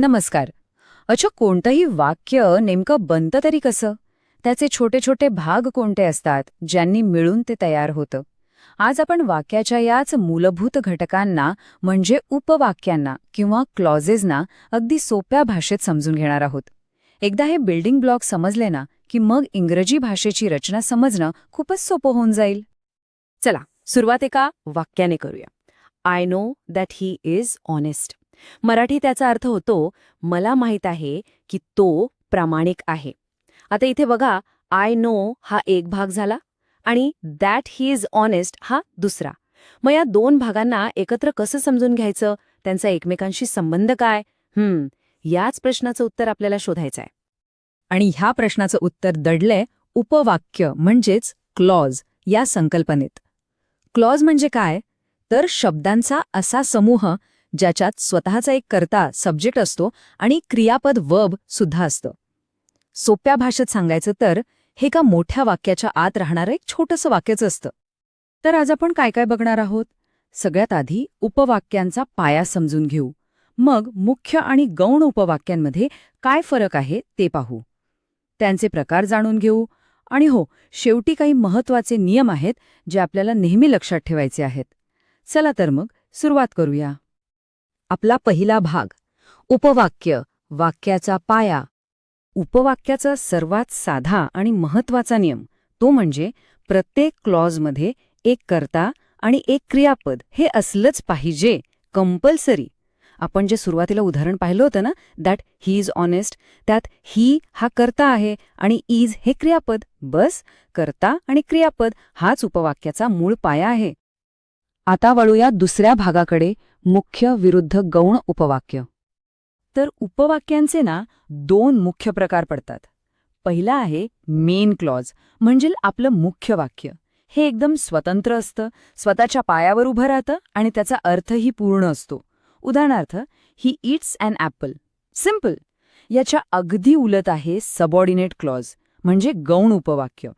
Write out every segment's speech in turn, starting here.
नमस्कार. अच्छा कोणतंही वाक्य नेमकं बनतं तरी कसं? त्याचे छोटे छोटे भाग कोणते असतात ज्यांनी मिळून ते तयार होतं? आज आपण वाक्याच्या याच मूलभूत घटकांना म्हणजे उपवाक्यांना किंवा क्लॉजेसना अगदी सोप्या भाषेत समजून घेणार आहोत. एकदा हे बिल्डिंग ब्लॉक समजले ना की मग इंग्रजी भाषेची रचना समजणं खूपच सोपं होऊन जाईल. चला सुरुवात एका वाक्याने करूया. I know that he is honest Marathi त्याचा अर्थ होतो मला माहीत आहे की तो प्रामाणिक आहे. आता इथे बघा आय नो हा एक भाग झाला आणि दॅट ही इज ऑनेस्ट हा दुसरा. मग या दोन भागांना एकत्र कसं समजून घ्यायचं? त्यांचा एकमेकांशी संबंध काय? हम्म याच प्रश्नाचं उत्तर आपल्याला शोधायचं आहे आणि ह्या प्रश्नाचं उत्तर दडलंय उपवाक्य म्हणजेच क्लॉज या संकल्पनेत. क्लॉज म्हणजे काय? तर शब्दांचा असा समूह ज्याच्यात स्वतःचा एक कर्ता सब्जेक्ट असतो आणि क्रियापद वब सुद्धा असतं. सोप्या भाषेत सांगायचं तर हे एका मोठ्या वाक्याच्या आत राहणारं एक छोटंसं वाक्यच असतं. तर आज आपण काय काय बघणार आहोत? सगळ्यात आधी उपवाक्यांचा पाया समजून घेऊ. मग मुख्य आणि गौण उपवाक्यांमध्ये काय फरक आहे ते पाहू. त्यांचे प्रकार जाणून घेऊ. आणि हो शेवटी काही महत्त्वाचे नियम आहेत जे आपल्याला नेहमी लक्षात ठेवायचे आहेत. चला तर मग सुरुवात करूया. आपला पहिला भाग. उपवाक्य. वाक्याचा पाया. उपवाक्याचा सर्वात साधा आणि महत्त्वाचा नियम. तो म्हणजे प्रत्येक क्लॉजमध्ये एक कर्ता आणि एक क्रियापद हे असलंच पाहिजे. कंपल्सरी. आपण जे सुरुवातीला उदाहरण पाहिलं होतं ना दॅट ही इज ऑनेस्ट त्यात ही हा कर्ता आहे आणि इज हे क्रियापद. बस कर्ता आणि क्रियापद हाच उपवाक्याचा मूळ पाया आहे. आता वळूया दुसऱ्या भागाकडे. मुख्य विरुद्ध गौण उपवाक्य. तर उपवाक्यांचे ना दोन मुख्य प्रकार पडतात. पहिला आहे मेन क्लॉज म्हणजे आपलं मुख्य वाक्य. हे एकदम स्वतंत्र असतं स्वतःच्या पायावर उभं राहतं आणि त्याचा अर्थही पूर्ण असतो. उदाहरणार्थ ही इट्स अॅन ॲपल सिंपल याच्या अगदी उलट आहे सबऑर्डिनेट क्लॉज म्हणजे गौण उपवाक्य.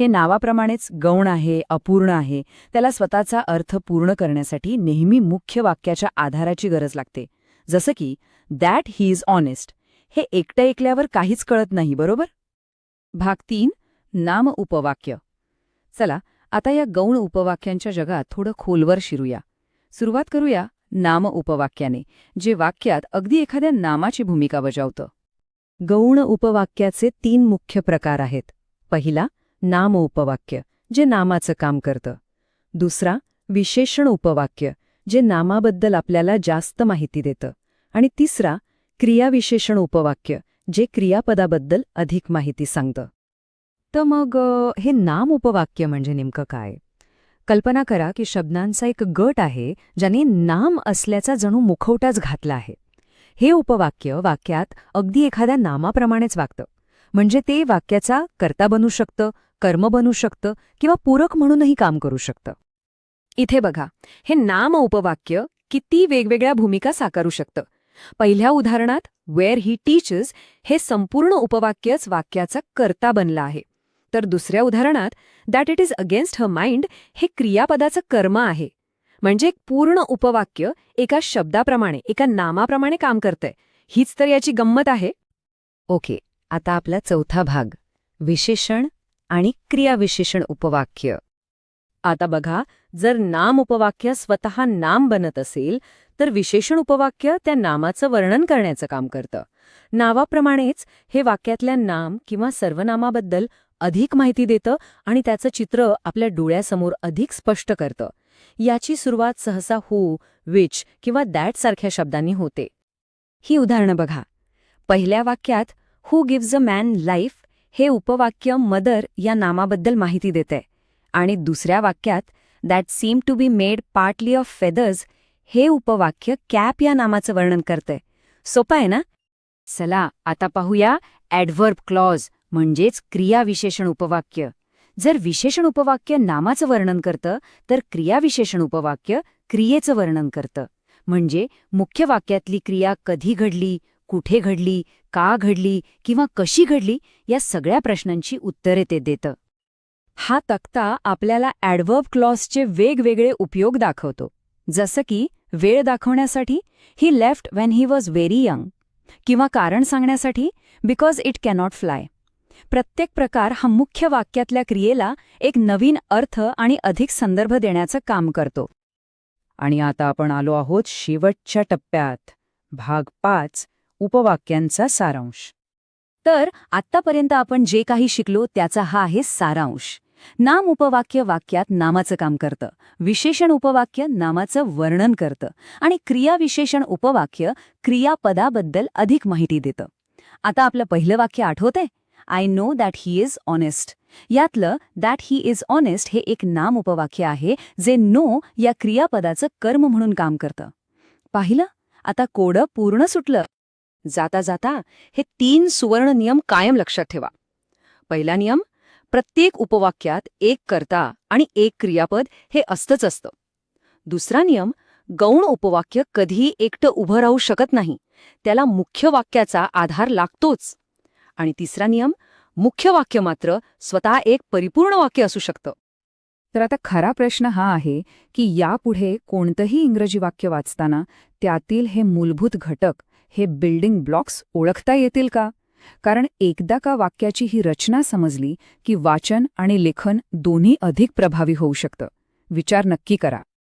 हे नावाप्रमाणेच गौण आहे अपूर्ण आहे. त्याला स्वतःचा अर्थ पूर्ण करण्यासाठी नेहमी मुख्य वाक्याच्या आधाराची गरज लागते. जसं की दॅट ही इज ऑनेस्ट हे एकटं ऐकल्यावर काहीच कळत नाही बरोबर? भाग तीन नाम उपवाक्य. चला आता या गौण उपवाक्यांच्या जगात थोडं खोलवर शिरूया. सुरुवात करूया नाम उपवाक्याने जे वाक्यात अगदी एखाद्या नामाची भूमिका बजावतं. गौण उपवाक्याचे तीन मुख्य प्रकार आहेत. पहिला नाम उपवाक्य जे नामाचं काम करतं. दुसरा विशेषण उपवाक्य जे नामाबद्दल आपल्याला जास्त माहिती देतं. आणि तिसरा क्रियाविशेषण उपवाक्य जे क्रियापदाबद्दल अधिक माहिती सांगतं. तर मग हे नाम उपवाक्य म्हणजे नेमकं काय? कल्पना करा की शब्दांचा एक गट आहे ज्याने नाम असल्याचा जणू मुखवटाच घातला आहे. हे उपवाक्य वाक्यात अगदी एखाद्या नामाप्रमाणेच वागतं. म्हणजे ते वाक्याचा कर्ता बनू शकतं कर्म बनू शकतं किंवा पूरक म्हणूनही काम करू शकतं. इथे बघा हे नाम उपवाक्य किती वेगवेगळ्या भूमिका साकारू शकतं. पहिल्या उदाहरणात वेअर ही टीचर्स हे संपूर्ण उपवाक्यच वाक्याचा कर्ता बनलं आहे. तर दुसऱ्या उदाहरणात that it is against her mind हे क्रियापदाचं कर्म आहे. म्हणजे एक पूर्ण उपवाक्य एका शब्दाप्रमाणे एका नामाप्रमाणे काम करतंय. हीच तर याची गंमत आहे. ओके आता आपला चौथा भाग. विशेषण आणि क्रियाविशेषण उपवाक्य. आता बघा जर नाम उपवाक्य स्वतः नाम बनत असेल तर विशेषण उपवाक्य त्या नामाचं वर्णन करण्याचं काम करतं. नावाप्रमाणेच हे वाक्यातल्या नाम किंवा सर्वनामाबद्दल अधिक माहिती देतं आणि त्याचं चित्र आपल्या डोळ्यासमोर अधिक स्पष्ट करतं. याची सुरुवात सहसा हू विच किंवा दॅट सारख्या शब्दांनी होते. ही उदाहरणं बघा. पहिल्या वाक्यात who gives a man life हे उपवाक्य मदर या नामाबद्दल माहिती देते. आणि दुसऱ्या वाक्यात that seem to be made partly of feathers हे उपवाक्य कॅप या नामाचं वर्णन करते. सोपं आहे ना? चला आता पाहूया ॲडव्हर्ब क्लॉज म्हणजेच क्रियाविशेषण उपवाक्य. जर विशेषण उपवाक्य नामाचं वर्णन करतं तर क्रियाविशेषण उपवाक्य क्रियेचं वर्णन करतं. म्हणजे मुख्य वाक्यातली क्रिया कधी घडली कुठे घडली का घडली किंवा कशी घडली या सगळ्या प्रश्नांची उत्तरे ते देतं. हा तक्ता आपल्याला ॲडव्हर्ब क्लॉसचे वेगवेगळे उपयोग दाखवतो. जसं की वेळ दाखवण्यासाठी he left when he was very young किंवा कारण सांगण्यासाठी बिकॉज इट कॅनॉट फ्लाय प्रत्येक प्रकार हा मुख्य वाक्यातल्या क्रियेला एक नवीन अर्थ आणि अधिक संदर्भ देण्याचं काम करतो. आणि आता आपण आलो आहोत शेवटच्या टप्प्यात. भाग पाच उपवाक्यांचा सारांश. तर आत्तापर्यंत आपण जे काही शिकलो त्याचा हा आहे सारांश. नाम उपवाक्य वाक्यात नामाचं काम करतं. विशेषण उपवाक्य नामाचं वर्णन करतं. आणि क्रियाविशेषण उपवाक्य क्रियापदाबद्दल अधिक माहिती देतं. आता आपलं पहिलं वाक्य आठवतंय? I know that he is honest यातलं दॅट ही इज ऑनेस्ट हे एक नाम उपवाक्य आहे जे नो या क्रियापदाचं कर्म म्हणून काम करतं. पाहिलं? आता कोडं पूर्ण सुटलं. जाता जाता हे तीन सुवर्ण नियम कायम लक्षात ठेवा. पहिला नियम प्रत्येक उपवाक्यात एक कर्ता आणि एक क्रियापद हे असतंच असतं. दुसरा नियम गौण उपवाक्य कधीही एकटं उभं राहू शकत नाही त्याला मुख्य वाक्याचा आधार लागतोच. आणि तिसरा नियम मुख्य वाक्य मात्र स्वतः एक परिपूर्ण वाक्य असू शकतं. तर आता खरा प्रश्न हा आहे की यापुढे कोणतंही इंग्रजी वाक्य वाचताना त्यातील हे मूलभूत घटक हे बिल्डिंग ब्लॉक्स ओळखता येतील का? कारण एकदा का वाक्याची ही रचना समजली की वाचन आणि लेखन दोन्ही अधिक प्रभावी होऊ शकतं. विचार नक्की करा.